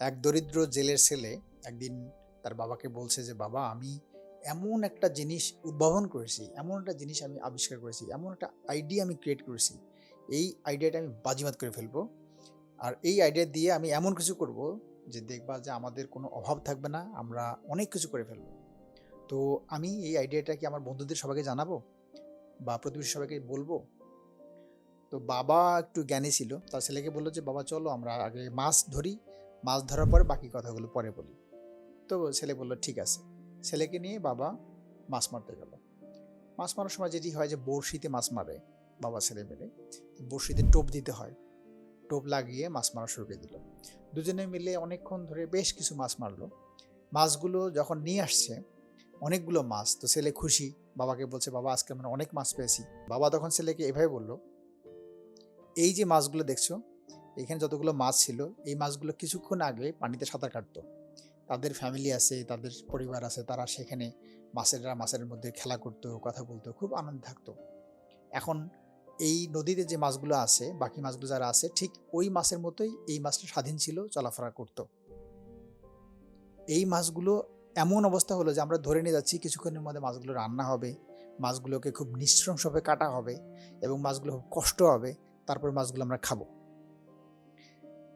এক দরিদ্র জেলের ছেলে একদিন তার বাবাকে বলছে যে, বাবা, আমি এমন একটা জিনিস উদ্ভাবন করেছি, এমন একটা জিনিস আমি আবিষ্কার করেছি, এমন একটা আইডিয়া আমি ক্রিয়েট করেছি। এই আইডিয়াটা আমি বাজিমাত করে ফেলব। আর এই আইডিয়া দিয়ে আমি এমন কিছু করব যে, দেখবা যে, আমাদের কোনো অভাব থাকবে না, আমরা অনেক কিছু করে ফেলব। তো আমি এই আইডিয়াটা কি আমার বন্ধুদের সবাইকে জানাব? বা প্রতিবেশী সবাইকে বলব? তো বাবা একটু জ্ঞানী ছিল, তার ছেলেকে বলল যে, বাবা, চলো আমরা আগে মাছ ধরি মাছ ধরার পরে বাকি কথাগুলো পরে বলি। তো ছেলে বলল, ঠিক আছে। ছেলেকে নিয়ে বাবা মাছ মারতে গেল। মাছ মারার সময় যেটি হয় যে বড়শিতে মাছ মারে বাবা ছেলে মিলে। বড়শিতে টোপ দিতে হয়। টোপ লাগিয়ে মাছ মারা শুরু করে দিল। দুজনে মিলে অনেকক্ষণ ধরে বেশ কিছু মাছ মারলো। মাছগুলো যখন নিয়ে আসছে, অনেকগুলো মাছ, তো ছেলে খুশি। বাবাকে বলছে, বাবা, আজকে আমরা অনেক মাছ পেয়েছি। বাবা তখন ছেলেকে এভাবে বলল, এই যে মাছগুলো দেখছ এখানে যতগুলো মাছ ছিল, এই মাছগুলো কিছুক্ষণ আগে পানিতে সাঁতার কাটতো। তাদের ফ্যামিলি আছে, তাদের পরিবার আছে, তারা সেখানে মাছেরা মাছের মধ্যে খেলা করতো, কথা বলতো, খুব আনন্দ থাকতো। এখন এই নদীতে যে মাছগুলো আছে, বাকি মাছগুলো যারা আছে, ঠিক ওই মাছের মতোই এই মাছটা স্বাধীন ছিল, চলাফেরা করতো। এই মাছগুলো এমন অবস্থা হলো যে আমরা ধরে নিয়ে যাচ্ছি, কিছুক্ষণের মধ্যে মাছগুলো রান্না হবে, মাছগুলোকে খুব নৃশংসভাবে কাটা হবে এবং মাছগুলো খুব কষ্ট হবে, তারপর মাছগুলো আমরা খাব।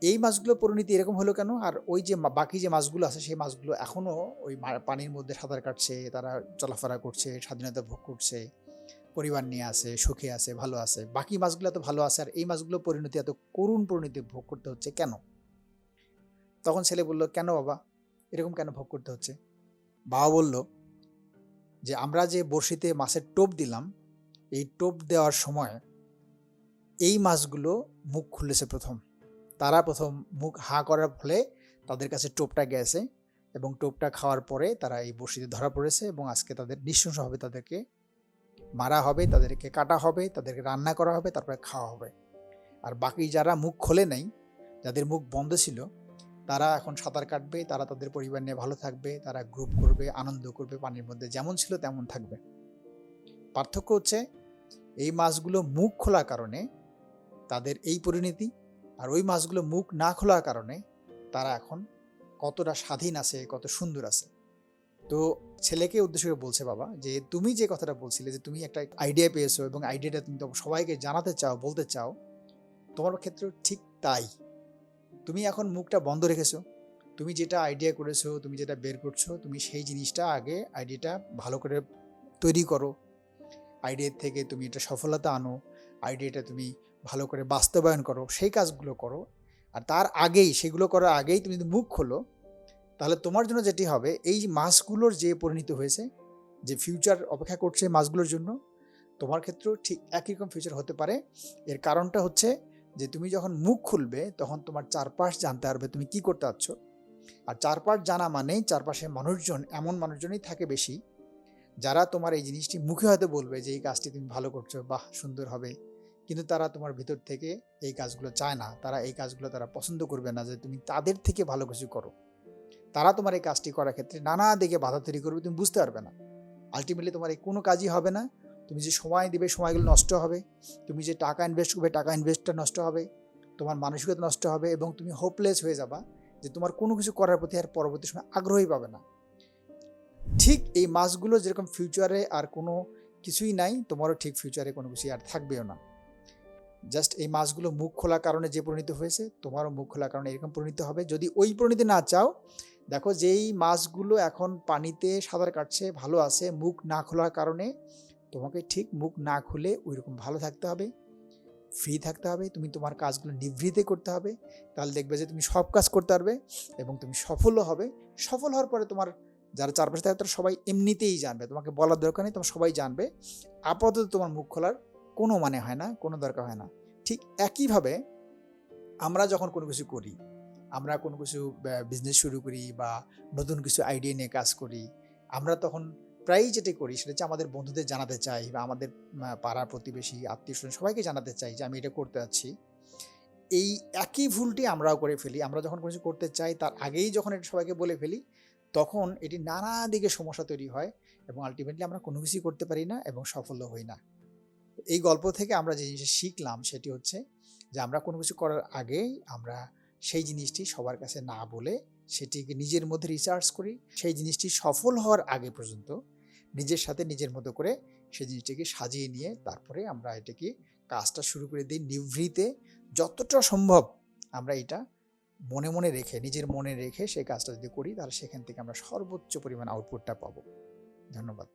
এই মাছগুলো পরিণতি এরকম হলো কেন? আর ওই যে বাকি যে মাছগুলো আছে, সেই মাছগুলো এখনও ওই পানির মধ্যে সাঁতার কাটছে, তারা চলাফেরা করছে, স্বাধীনতা ভোগ করছে, পরিবার নিয়ে আছে, সুখে আছে, ভালো আছে। বাকি মাছগুলো এত ভালো আছে, আর এই মাছগুলো পরিণতি, এত করুণ পরিণতি ভোগ করতে হচ্ছে কেন? তখন ছেলে বলল, কেন বাবা? এরকম কেন ভোগ করতে হচ্ছে? বাবা বলল যে, আমরা যে বড়শিতে মাছের টোপ দিলাম, এই টোপ দেওয়ার সময় এই মাছগুলো মুখ খুলেছে প্রথম। তারা প্রথম মুখ হা করার ফলে তাদের কাছে টোপটা গেছে এবং টোপটা খাওয়ার পরে তারা এই বড়শিতে ধরা পড়েছে এবং আজকে তাদের নৃশংসভাবে তাদেরকে মারা হবে, তাদেরকে কাটা হবে, তাদেরকে রান্না করা হবে, তারপরে খাওয়া হবে। আর বাকি যারা মুখ খোলে নাই, যাদের মুখ বন্ধ ছিল, তারা এখন সাঁতার কাটবে, তারা তাদের পরিবার নিয়ে ভালো থাকবে, তারা গ্রুপ করবে, আনন্দ করবে, পানির মধ্যে যেমন ছিল তেমন থাকবে। পার্থক্য হচ্ছে, এই মাছগুলো মুখ খোলার কারণে তাদের এই পরিণতি আর ওই মাছগুলো মুখ না খোলার কারণে তারা এখন কতটা স্বাধীন আছে, কত সুন্দর আছে। তো ছেলেকে উদ্দেশ্য করে বলছে বাবা যে, তুমি যে কথাটা বলছিলে যে, তুমি একটা আইডিয়া পেয়েছ এবং আইডিয়াটা তুমি সবাইকে জানাতে চাও, বলতে চাও, তোমার ক্ষেত্রে ঠিক তাই। তুমি এখন মুখটা বন্ধ রেখেছো। তুমি যেটা আইডিয়া করেছ, তুমি যেটা বের করছ, তুমি সেই জিনিসটা আগে আইডিয়াটা ভালো করে তৈরি করো। আইডিয়ার থেকে তুমি এটা সফলতা আনো আইডিয়াটা তুমি ভালো করে বাস্তবায়ন করো, সেই কাজগুলো করো। আর তার আগেই, সেগুলো করার আগেই তুমি যদি মুখ খোলো, তাহলে তোমার জন্য যেটি হবে, এই মাছগুলোর যে পরিণত হয়েছে, যে ফিউচার অপেক্ষা করছে মাছগুলোর জন্য, তোমার ক্ষেত্রেও ঠিক একই রকম ফিউচার হতে পারে। এর কারণটা হচ্ছে যে তুমি যখন মুখ খুলবে, তখন তোমার চারপাশ জানতে পারবে তুমি কি করতে পারছ আর চারপাশ জানা মানে চারপাশে মানুষজন, এমন মানুষজনই থাকে বেশি, যারা তোমার এই জিনিসটি মুখে হয়তো বলবে যে, এই কাজটি তুমি ভালো করছ, বাহ, সুন্দর হবে। কিন্তু তারা তোমার ভিতর থেকে এই কাজগুলো চায় না। তারা এই কাজগুলো তারা পছন্দ করবে না যে তুমি তাদের থেকে ভালো কিছু করো। তারা তোমার এই কাজটি করার ক্ষেত্রে নানা দিকে বাধা তৈরি করবে, তুমি বুঝতে পারবে না। আলটিমেটলি তোমার এই কোনো কাজই হবে না। তুমি যে সময় দিবে, সময়গুলো নষ্ট হবে। তুমি যে টাকা ইনভেস্ট করবে, টাকা ইনভেস্টটা নষ্ট হবে। তোমার মানসিকতা নষ্ট হবে এবং তুমি হোপলেস হয়ে যাবা যে তোমার কোনো কিছু করার প্রতি আর পরবর্তী সময় আগ্রহী পাবে না। ঠিক এই মাসগুলো যেরকম ফিউচারে আর কোনো কিছুই নাই, তোমারও ঠিক ফিউচারে কোনো কিছুই আর থাকবেও না। জাস্ট এই মাছগুলো মুখ খোলার কারণে যে পরিণতি হয়েছে, তোমারও মুখ খোলার কারণে এরকম পরিণতি হবে। যদি ওই পরিণতি না চাও, দেখো যেই মাছগুলো এখন পানিতে সাঁতার কাটছে, ভালো আছে, মুখ না খোলার কারণে তোমাকে ঠিক মুখ না খুলে ওইরকম ভালো থাকতে হবে ফ্রি থাকতে হবে, তুমি তোমার কাজগুলো নিভৃতে করতে হবে, তাহলে দেখবে যে তুমি সব কাজ করতে পারবে এবং তুমি সফলও হবে। সফল হওয়ার পরে তোমার যারা চারপাশে থাকে তারা সবাই এমনিতেই জানবে, তোমাকে বলার দরকার নেই, তোমার সবাই জানবে। আপাতত তোমার মুখ খোলার কোনো মানে হয় না, কোনো দরকার হয় না। ঠিক একইভাবে আমরা যখন কোনো কিছু করি, আমরা কোনো কিছু বিজনেস শুরু করি বা নতুন কিছু আইডিয়া নিয়ে কাজ করি, আমরা তখন প্রায়ই যেটা করি সেটা হচ্ছে আমাদের বন্ধুদের জানাতে চাই বা আমাদের পাড়ার প্রতিবেশী, আত্মীয় স্বজন সবাইকে জানাতে চাই যে আমি এটা করতে যাচ্ছি। এই একই ভুলটি আমরাও করে ফেলি, আমরা যখন কোনো কিছু করতে চাই তার আগেই যখন এটা সবাইকে বলে ফেলি, তখন এটি নানা দিকে সমস্যা তৈরি হয় এবং আলটিমেটলি আমরা কোনো কিছুই করতে পারি না এবং সফলও হই না। এই গল্প থেকে আমরা যে জিনিসটা শিখলাম সেটি হচ্ছে যে আমরা কোনো কিছু করার আগেই আমরা সেই জিনিসটি সবার কাছে না বলে সেটিকে নিজের মধ্যে রিসার্চ করি। সেই জিনিসটি সফল হওয়ার আগে পর্যন্ত নিজের সাথে নিজের মতো করে সেই জিনিসটিকে সাজিয়ে নিয়ে তারপরে আমরা এটাকে কাজটা শুরু করে দিই নিভৃতে যতটা সম্ভব আমরা এটা মনে মনে রেখে, নিজের মনে রেখে সেই কাজটা যদি করি তাহলে সেখান থেকে আমরা সর্বোচ্চ পরিমাণ আউটপুটটা পাবো। ধন্যবাদ।